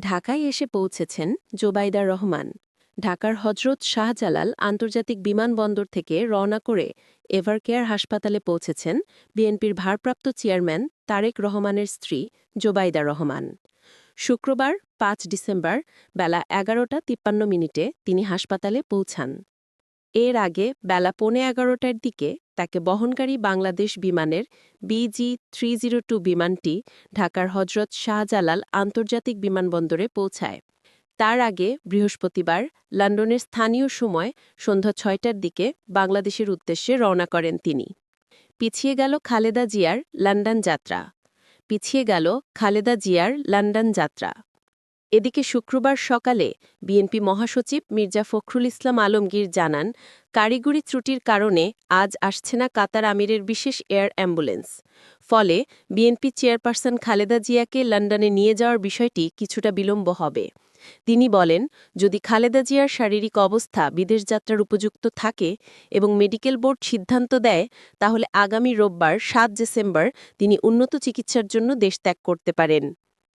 ঢাকায় এসে পৌঁছেছেন জোবাইদা রহমান। ঢাকার হজরত শাহজালাল আন্তর্জাতিক বিমানবন্দর থেকে রওনা করে এভারকেয়ার হাসপাতালে পৌঁছেছেন বিএনপির ভারপ্রাপ্ত চেয়ারম্যান তারেক রহমানের স্ত্রী জোবাইদা রহমান। শুক্রবার, পাঁচ ডিসেম্বর, বেলা এগারোটা তিপ্পান্ন মিনিটে তিনি হাসপাতালে পৌঁছান। এর আগে বেলা পৌনে এগারোটার দিকে তাকে বহনকারী বাংলাদেশ বিমানের বিজি থ্রি বিমানটি ঢাকার হজরত শাহজালাল আন্তর্জাতিক বিমানবন্দরে পৌঁছায়। তার আগে বৃহস্পতিবার লন্ডনের স্থানীয় সময় সন্ধ্যা ছয়টার দিকে বাংলাদেশের উদ্দেশ্যে রওনা করেন তিনি। পিছিয়ে গেল খালেদা জিয়ার লন্ডন যাত্রা। পিছিয়ে গেল খালেদা জিয়ার লন্ডন যাত্রা। এদিকে শুক্রবার সকালে বিএনপি মহাসচিব মির্জা ফখরুল ইসলাম আলমগীর জানান, কারিগরি ত্রুটির কারণে আজ আসছে না কাতার আমিরের বিশেষ এয়ার অ্যাম্বুলেন্স। ফলে বিএনপি চেয়ারপারসন খালেদা জিয়াকে লন্ডনে নিয়ে যাওয়ার বিষয়টি কিছুটা বিলম্ব হবে। তিনি বলেন, যদি খালেদা জিয়ার শারীরিক অবস্থা বিদেশ যাত্রার উপযুক্ত থাকে এবং মেডিকেল বোর্ড সিদ্ধান্ত দেয়, তাহলে আগামী রোববার সাত ডিসেম্বর তিনি উন্নত চিকিৎসার জন্য দেশ ত্যাগ করতে পারেন।